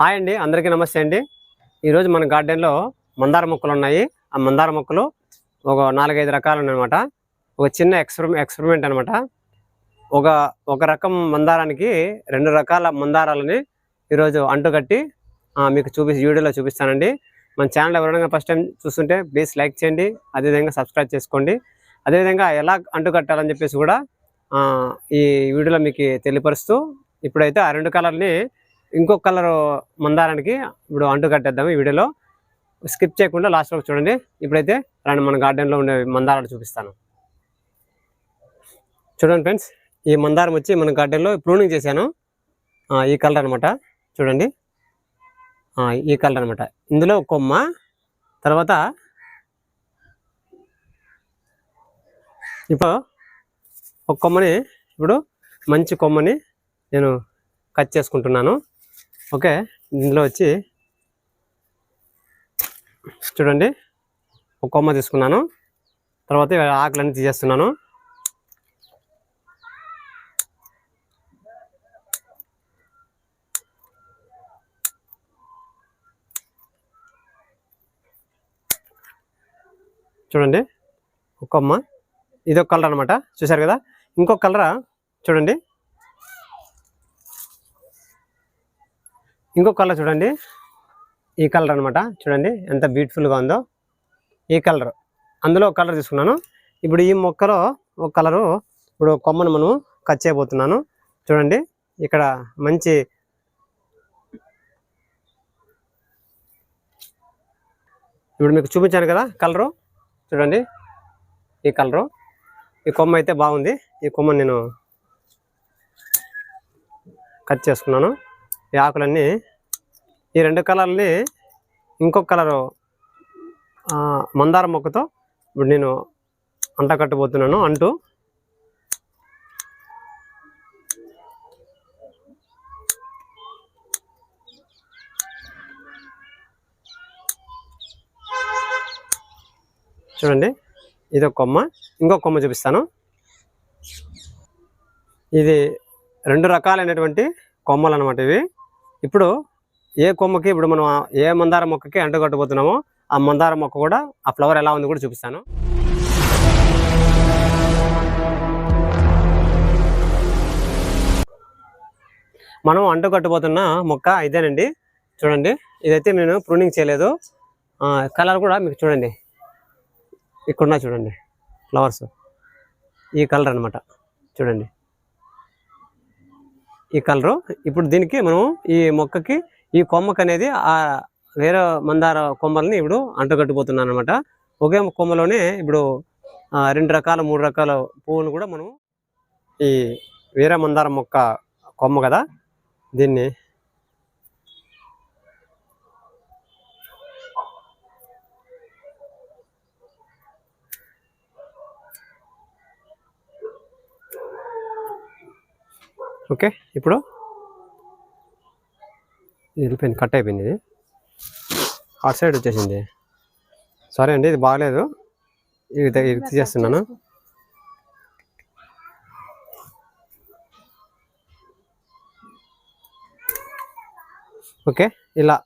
Hi అండి అందరికీ నమస్తే అండి. ఈరోజు మన గార్డెన్లో మందార మొక్కలు ఉన్నాయి. ఆ మందార మొక్కలు ఒక నాలుగైదు రకాలు ఉన్నాయన్నమాట. ఒక చిన్న ఎక్స్పెరిమె ఎక్స్పెరిమెంట్ అనమాట ఒక ఒక రకం మందారానికి రెండు రకాల మందారాలని ఈరోజు అంటుకట్టి మీకు చూపి వీడియోలో చూపిస్తానండి. మన ఛానల్ ఎవరైనా ఫస్ట్ టైం చూస్తుంటే ప్లీజ్ లైక్ చేయండి అదేవిధంగా సబ్స్క్రైబ్ చేసుకోండి. అదేవిధంగా ఎలా అంటుకట్టాలని చెప్పేసి కూడా ఈ వీడియోలో మీకు తెలియపరుస్తూ ఇప్పుడైతే ఆ రెండు కలర్ని ఇంకొక కలర్ మందారానికి ఇప్పుడు అంటు కట్టేద్దాము ఈ వీడియోలో. స్కిప్ చేయకుండా లాస్ట్ వరకు చూడండి. ఇప్పుడైతే రండి మన గార్డెన్లో ఉండే మందారాలు చూపిస్తాను. చూడండి ఫ్రెండ్స్ ఈ మందారం వచ్చి మన గార్డెన్లో ప్రూనింగ్ చేశాను. ఈ కలర్ అనమాట చూడండి. ఈ కలర్ అనమాట ఇందులో ఒక కొమ్మ తర్వాత ఇప్పుడు ఒక కొమ్మని ఇప్పుడు మంచి కొమ్మని నేను కట్ చేసుకుంటున్నాను. ఓకే ఇందులో వచ్చి చూడండి ఒక కొమ్మ తీసుకున్నాను. తర్వాత ఆకులన్నీ తీసేస్తున్నాను. చూడండి ఒక కొమ్మ. ఇది ఒక కలర్ అనమాట చూసారు కదా? ఇంకొక కలర్? చూడండి. ఇంకొక కలర్ చూడండి. ఈ కలర్ అనమాట చూడండి ఎంత బ్యూటిఫుల్గా ఉందో. ఈ కలర్. అందులో ఒక కలర్ తీసుకున్నాను. ఇప్పుడు ఈ మొక్కలో ఒక కలరు ఇప్పుడు కొమ్మను మనం కట్ చేయబోతున్నాను. చూడండి ఇక్కడ మంచి ఇప్పుడు మీకు చూపించాను కదా కలరు. చూడండి ఈ కలరు. ఈ కొమ్మ అయితే బాగుంది. ఈ కొమ్మ నేను కట్ చేసుకున్నాను. ఈ ఆకులన్నీ ఈ రెండు కలర్ని ఇంకొక కలరు మందార మొక్కతో ఇప్పుడు నేను అంట కట్టబోతున్నాను అంటూ. చూడండి ఇది ఒక కొమ్మ ఇంకొక కొమ్మ చూపిస్తాను. ఇది రెండు రకాలైనటువంటి కొమ్మలు అనమాట ఇవి. ఇప్పుడు ఏ కొమ్మకి ఇప్పుడు మనం ఏ మందార మొక్కకి అంటగట్టబోతున్నామో ఆ మందార మొక్క కూడా ఆ ఫ్లవర్ ఎలా ఉంది కూడా చూపిస్తాను. మనం అంటుకట్టుబోతున్న మొక్క ఇదేనండి. చూడండి. ఇదైతే నేను ప్రూనింగ్ చేయలేదు. కలర్ కూడా మీకు చూడండి. ఇక్కడ చూడండి. ఫ్లవర్స్ ఈ కలర్ అనమాట చూడండి. ఈ కలరు ఇప్పుడు దీనికి మనం ఈ మొక్కకి ఈ కొమ్మకు అనేది ఆ వేరే మందార కొమ్మల్ని ఇప్పుడు అంటుకట్టుపోతున్నాను అనమాట ఒకే కొమ్మలోనే ఇప్పుడు రెండు రకాల మూడు రకాల పువ్వులు కూడా మనం ఈ వేరే మందార మొక్క కొమ్మ కదా దీన్ని ఓకే ఇప్పుడు వెళ్ళిపోయింది కట్ అయిపోయింది ఇది. అటు సైడ్ వచ్చేసింది. సరే అండి ఇది బాగలేదు ఇది ఇది తీసేస్తున్నాను. ఓకే ఇలా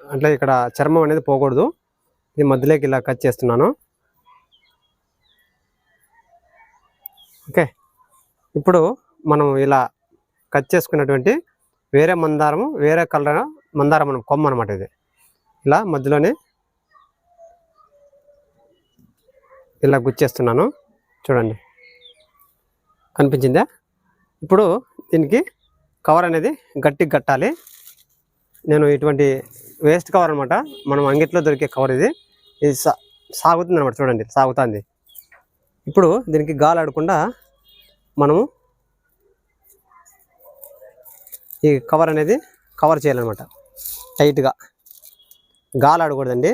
అంటే ఇక్కడ చర్మం అనేది పోకూడదు. ఇది మధ్యలోకి ఇలా కట్ చేస్తున్నాను. ఓకే ఇప్పుడు మనం ఇలా కట్ చేసుకున్నటువంటి వేరే మందారము వేరే కలర్ మందారం మనం కొమ్మ అనమాట ఇది. ఇలా మధ్యలోనే ఇలా గుచ్చేస్తున్నాను. చూడండి. కనిపించిందా? ఇప్పుడు దీనికి కవర్ అనేది గట్టిగా కట్టాలి. నేను ఇటువంటి వేస్ట్ కవర్ అనమాట మనం అంగిట్లో దొరికే కవర్ ఇది. ఇది సా సాగుతుంది అనమాట చూడండి సాగుతుంది. ఇప్పుడు దీనికి గాలి ఆడకుండా మనము ఈ కవర్ అనేది కవర్ చేయాలన్నమాట. టైట్గా. గాలి ఆడకూడదండి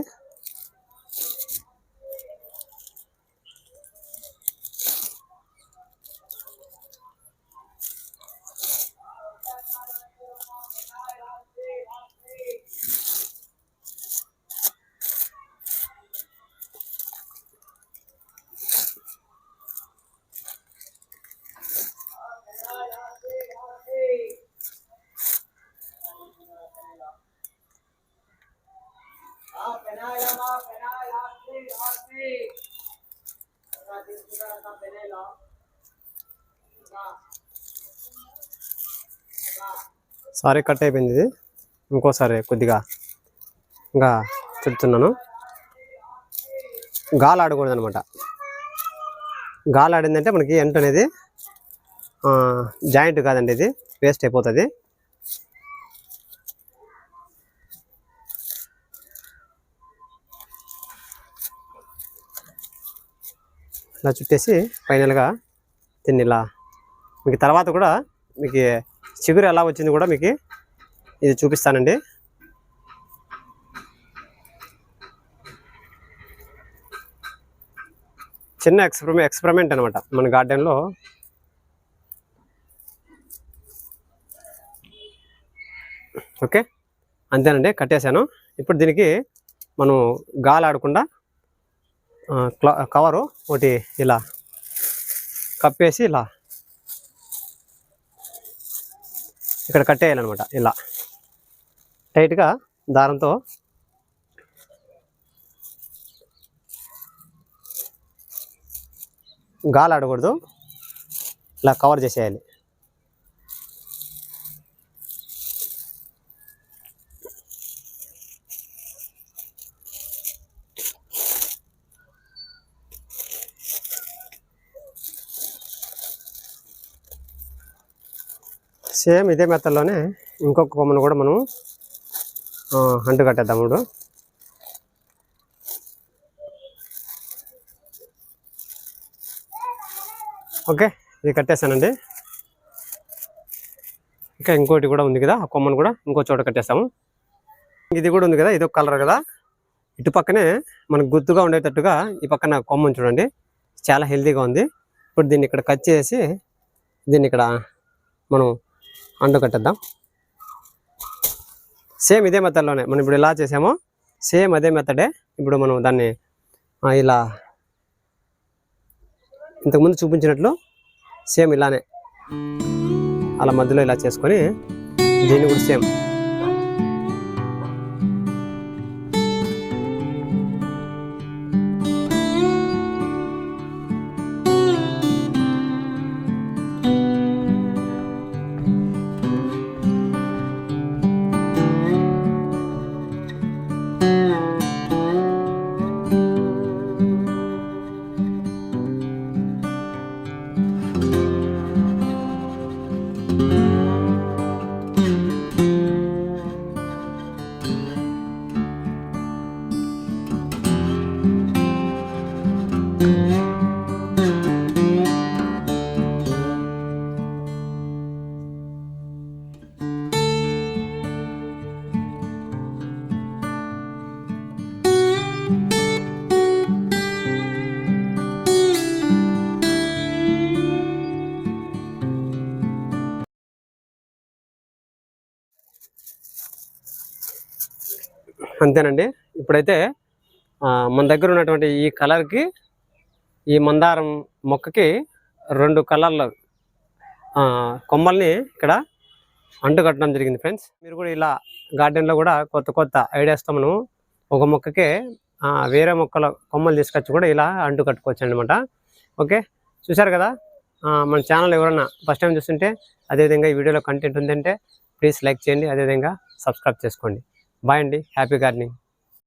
సారీ కట్ అయిపోయింది ఇది. ఇంకోసారి కొద్దిగా ఇంకా చెప్తున్నాను. గాలి ఆడకూడదు అనమాట గాలి ఆడిందంటే మనకి ఎంట అనేది జాయింట్ కాదండి ఇది. వేస్ట్ అయిపోతుంది. ఇలా చుట్టేసి ఫైనల్గా దీన్ని ఇలా మీకు తర్వాత కూడా మీకు చిగురు ఎలా వచ్చింది కూడా మీకు ఇది చూపిస్తానండి. చిన్న ఎక్స్పెరిమెంట్ ఎక్స్పెరిమెంట్ అనమాట మన గార్డెన్లో. ఓకే? అంతేనండి కట్టేశాను. ఇప్పుడు దీనికి మనం గాలి ఆడకుండా కవరు ఒకటి ఇలా కప్పేసి ఇలా ఇక్కడ కట్టేయాలన్నమాట ఇలా. టైట్గా దారంతో గాలి ఆడకూడదు ఇలా కవర్ చేసేయాలి. సేమ్ ఇదే మెత్తల్లోనే ఇంకొక కొమ్మను కూడా మనం అంటు కట్టేద్దాం ఇప్పుడు. ఓకే ఇది కట్టేసానండి. ఇంకా ఇంకోటి కూడా ఉంది కదా ఆ కొమ్మను కూడా ఇంకో చోట కట్టేస్తాము. ఇది కూడా ఉంది కదా ఇది ఒక కలర్ కదా. ఇటు పక్కనే మనకు గుర్తుగా ఉండేటట్టుగా ఈ పక్కన కొమ్మను చూడండి. చాలా హెల్తీగా ఉంది. ఇప్పుడు దీన్ని ఇక్కడ కట్ చేసి దీన్ని ఇక్కడ మనం అంటు కట్టేద్దాం. సేమ్ ఇదే మెథడ్లోనే మనం ఇప్పుడు ఇలా చేసామో సేమ్ అదే మెథడే ఇప్పుడు మనం దాన్ని ఇలా ఇంతకుముందు చూపించినట్లు సేమ్ ఇలానే అలా మధ్యలో ఇలా చేసుకొని దీన్ని కూడా సేమ్. అంతేనండి. ఇప్పుడైతే మన దగ్గర ఉన్నటువంటి ఈ కలర్కి ఈ మందారం మొక్కకి రెండు కలర్ల కొమ్మల్ని ఇక్కడ అంటు కట్టడం జరిగింది ఫ్రెండ్స్. మీరు కూడా ఇలా గార్డెన్లో కూడా కొత్త కొత్త ఐడియాస్తో మనం ఒక మొక్కకే వేరే మొక్కల కొమ్మలు తీసుకొచ్చి కూడా ఇలా అంటు కట్టుకోవచ్చు అనమాట ఓకే? చూశారు కదా? మన ఛానల్ ఎవరన్నా ఫస్ట్ టైం చూస్తుంటే అదేవిధంగా ఈ వీడియోలో కంటెంట్ ఉందంటే ప్లీజ్ లైక్ చేయండి అదేవిధంగా సబ్స్క్రైబ్ చేసుకోండి. బాయ్ అండి. Happy gardening.